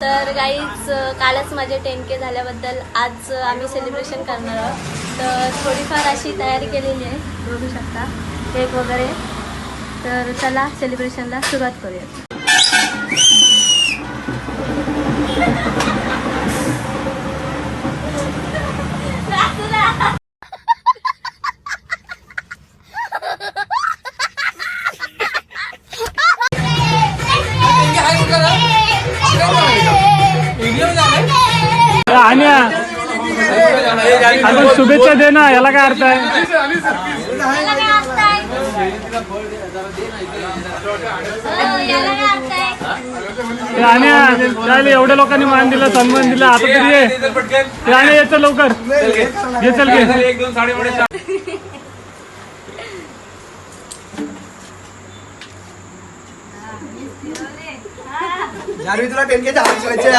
तर गाईच कालच माझे टेन के झाल्याबद्दल आज आम्ही सेलिब्रेशन करणार आहोत. तर थोडीफार अशी तयारी केलेली आहे बघू शकता केक वगैरे. तर चला सेलिब्रेशनला सुरुवात करूया आणि अजून शुभेच्छा दे ना याला काय अर्थ आहे? ते आणि त्याला एवढ्या लोकांनी मान दिला सन्मान दिला आता तरी ये. ते आणि याचं लवकर. चल घे. एक दोन तुला टेनके हात शिवायचे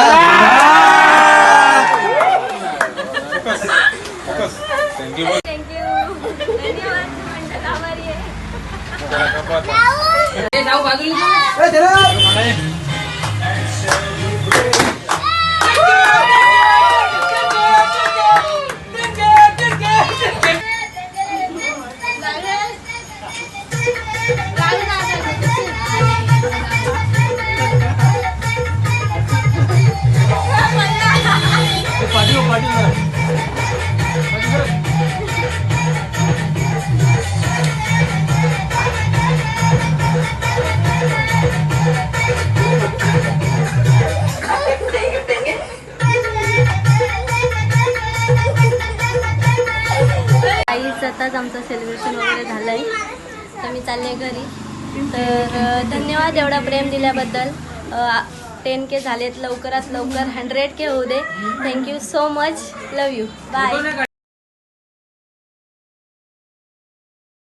જરા आताच आमचं सेलिब्रेशन वगैरे झालं आहे तर मी चालले घरी. तर धन्यवाद एवढा प्रेम दिल्याबद्दल. टेन के झालेत लवकरात लवकर हंड्रेड के होऊ दे. Thank you so much love you bye